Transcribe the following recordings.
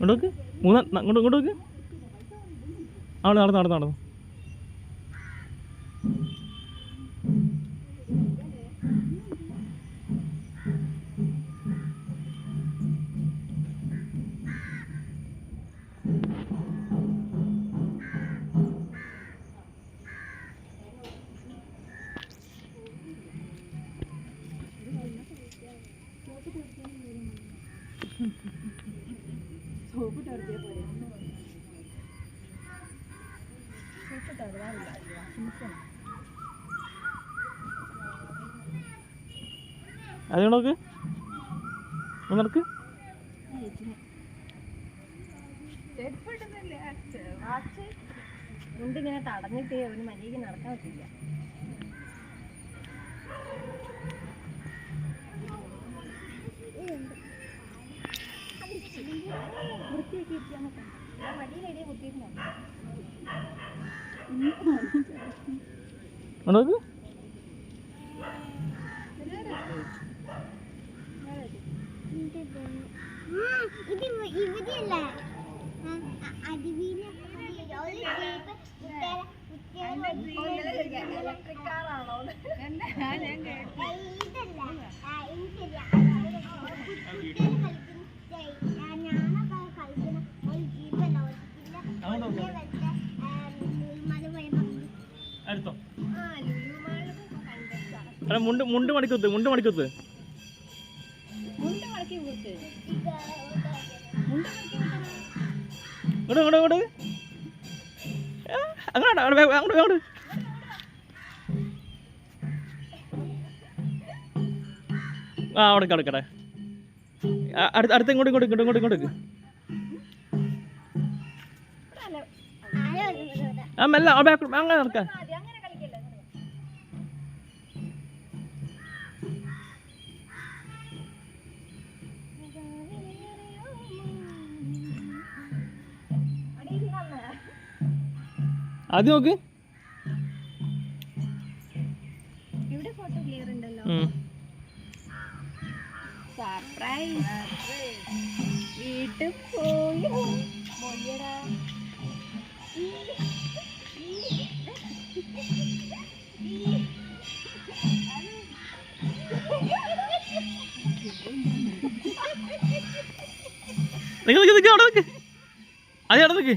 ഇങ്ങോട്ട് നോക്ക്. മൂന്നാ ഇങ്ങോട്ട് ഇങ്ങോട്ട് നോക്ക്. അവിടെ നടന്നു നടന്നു നടന്നു. അത് നോക്ക്? നടക്ക് തടഞ്ഞിട്ട് അവന് മര്യാദയ്ക്ക് നടക്കാൻ പറ്റില്ല. വൃത്തിയാക്കി അല്ല മുണ്ട് മുണ്ട് മണിക്കൊത്ത് മുണ്ട് മണിക്കൊത്ത്. മുണ്ട് മടക്കി കൂട്ട് മുണ്ട് മടക്കി കൂട്ടണം ഇങ്ങോട്ട് ഇങ്ങോട്ട്. ഇങ്ങോട്ട് അങ്ങോട്ട് അങ്ങോട്ട് അങ്ങോട്ട് അങ്ങോട്ട്. ആ അവിടെ കിടക്കട്ടെ അടുത്ത് അടുത്ത് ഇങ്ങോട്ട് ഇങ്ങോട്ട് ഇങ്ങോട്ട് ഇങ്ങോട്ട് ഇങ്ങോട്ട് ആ മെല്ല ആ ബാക്ക് അങ്ങനെ നടക്കാൻ ആദ്യം നോക്ക്. വീട്ടിൽ പോയി നിക്ക് അവിടെ നിൽക്ക് അതെ അവിടെ നിക്ക്.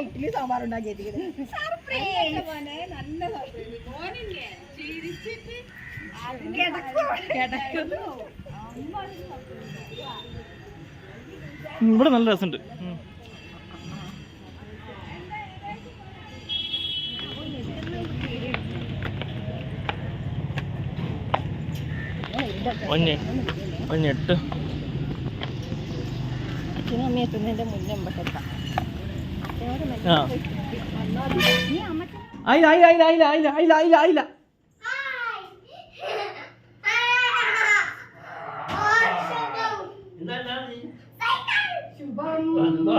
ഇഡ്ഡലി സാമ്പാർ ഉണ്ടാക്കി ഇവിടെ നല്ല രസമുണ്ട്. ഉം. ഒന്ന് എട്ട് അച്ഛനും അമ്മയും എത്തുന്നതിന്റെ മുന്നേ അമ്പത്തെത്താം ആ. ആയില്ല ആയില്ല ആയില്ല ആയില്ല ആയില്ല ആയില്ല ആയില്ല ആയില്ല. ഒന്ന്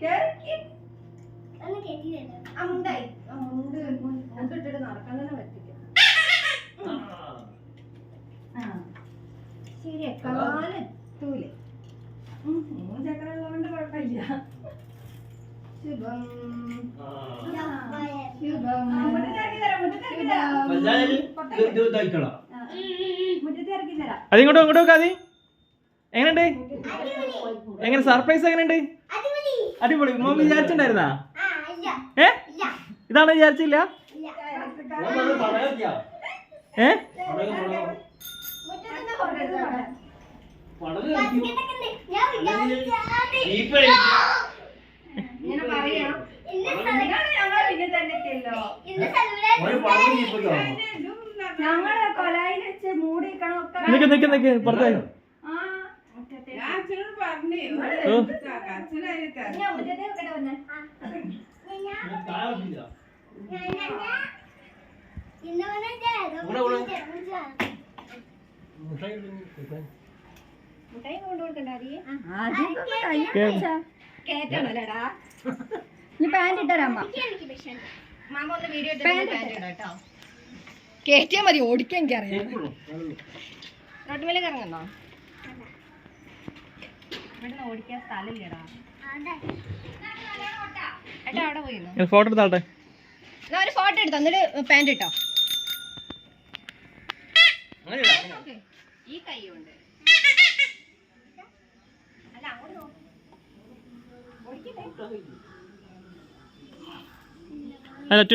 കേട്ടില്ലല്ലോ അമുണ്ടായി അമുണ്ട് മുണ്ടിട്ടിട്ട് നടക്കാൻ തന്നെ പറ്റില്ല. ശരി കാലെത്തൂലേ മൂന്ന് ചക്രം ഉള്ളതുകൊണ്ട് കുഴപ്പമില്ല. ശുഭം. ശുഭം. അതിങ്ങോട്ടോ ഇങ്ങോട്ടോ എങ്ങനെയുണ്ട്? എങ്ങനെ സർപ്രൈസ് എങ്ങനെയുണ്ട്? അടിപൊളി. അടിപൊളി. ഉമ്മ വിചാരിച്ചിട്ടുണ്ടായിരുന്നാ? ഏ? ഇതാണ് വിചാരിച്ചില്ല? ഏ? ഞങ്ങൾ വെച്ച് പറഞ്ഞു നീ പാന്റ് ഇട്ടരാമ്മ എനിക്ക് പ്രശ്നം മാമ ഒന്ന് വീഡിയോ മതി ഓടിക്കാൻ എനിക്കറിയാം റോട്ടുമേലേക്ക് ഇറങ്ങുന്നോ ഇവിടുന്ന് ഓടിക്കാൻ സ്ഥലമില്ലടാ ഏട്ടാ അവിടെ പോയിരുന്നു ഫോട്ടോ എടുത്താട്ടെ? ഒരു ഫോട്ടോ എടുത്തോ എന്നിട്ട് പാന്റ് ഇട്ടോ. ഈ കൈ അല്ല അങ്ങോട്ട് നോക്ക്.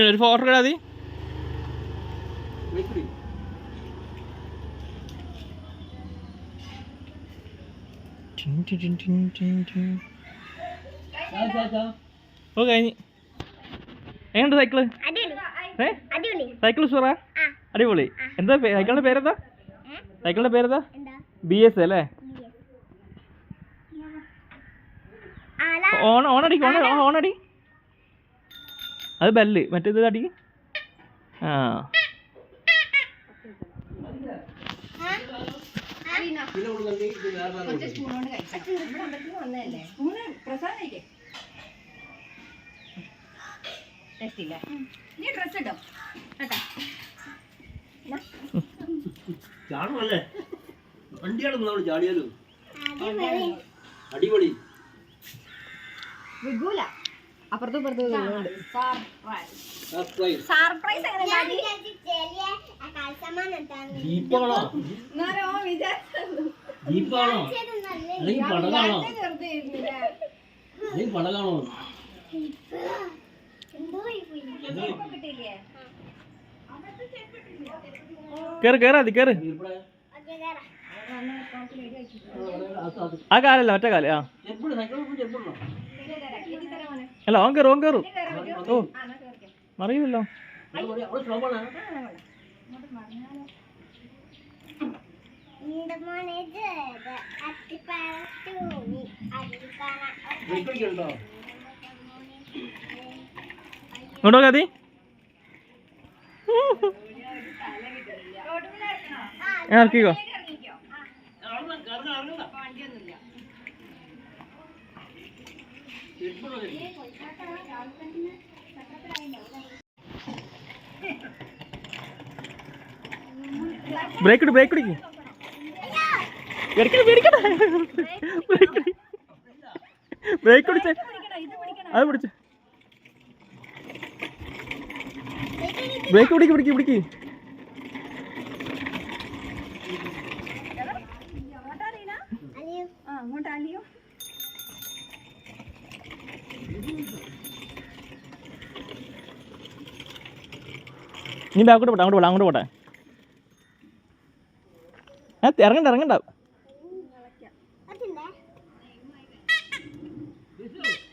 ഒരു ഫോട്ടോ എടുക്കാ ഓ കഴിഞ്ഞ് എങ്ങനെയുണ്ട് സൈക്കിൾ? ഏ? സൈക്കിൾ സൂറ? അടിപൊളി. എന്താ സൈക്കിളിന്റെ പേരെന്താ? സൈക്കിളിന്റെ പേരെന്താ? ബി എസ് അല്ലേ? ഓണ ഓൺ ഓണടി ഓണടി. അത് ബെല്ല്. മറ്റേത് അടി ആ. നീ ഡ്രസ് കേട്ടാ? ചാടുമല്ലേ നമ്മൾ ചാടിയാലും. അടിപൊളി. അടിപൊളി. വിഗൂല. അപ്പുറത്തും ഇപ്പുറത്തും സർപ്രൈസ് കിട്ടിയില്ലേ? കേറ് കേറ് ആ കാലല്ല മറ്റേ കാൽ ആ. അല്ല ഓൻ കയറും ഓൻ കയറും ഓ മറിയുമല്ലോ. ഉണ്ടോ ഇങ്ങോട്ടോ കതി ഇറക്കിക്കോ. ബ്രേക്ക് ഇട് ബ്രേക്ക് ഇടിക്ക് ബ്രേക്ക് പിടിച്ചേ അത് പിടിച്ചേ. ബ്രേക്ക് പിടിക്ക് പിടിക്ക് പിടിക്ക്. അങ്ങോട്ട് അലിയോ നീ ബാക്കോട്ട് പോട്ടെ അങ്ങോട്ട് പോട്ടെ അങ്ങോട്ട് പോട്ടെ. ഇറങ്ങണ്ട ഇറങ്ങണ്ട.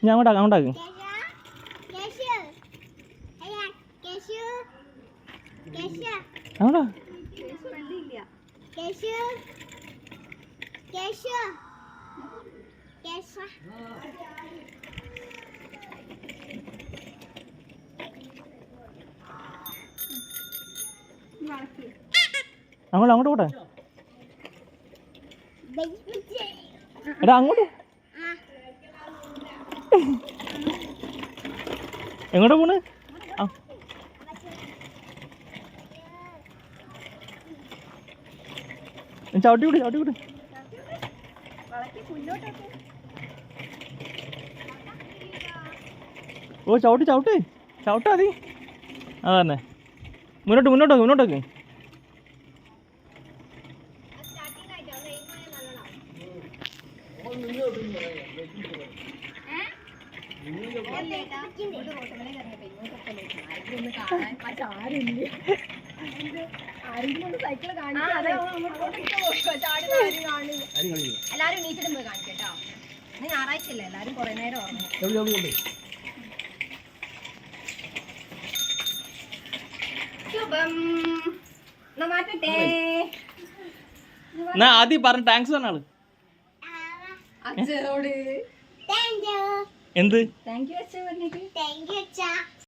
ഞാൻ അങ്ങോട്ടാക്കാം അങ്ങോട്ടാക്കും അങ്ങോട്ടാ കേശു കേശു കേശു. അങ്ങോട്ട് അങ്ങോട്ട് പോട്ടെ. എടാ അങ്ങോട്ട്. എങ്ങോട്ടാ പോണ്? ആ. ചവിട്ടി വിട് ചവിട്ടി വിട്. ഓ ചവിട്ടി ചവിട്ടി. ചവിട്ടാ മതി. അതന്നെ മുന്നോട്ട് മുന്നോട്ട് വെക്ക്, എല്ലാരും എണീറ്റിടും പോയി കാണിക്കട്ടോ ഇന്ന് ഞായറാഴ്ച അല്ലേ എല്ലാരും കുറെ നേരം ഓർമ്മ ശുഭം മാറ്റട്ടെ? എന്നാ ആദ്യം പറഞ്ഞു താങ്ക്സ് പറഞ്ഞാൾ. എന്ത്? താങ്ക് യു അച്ഛൻ പറഞ്ഞിട്ട്. താങ്ക് യു അച്ഛാ.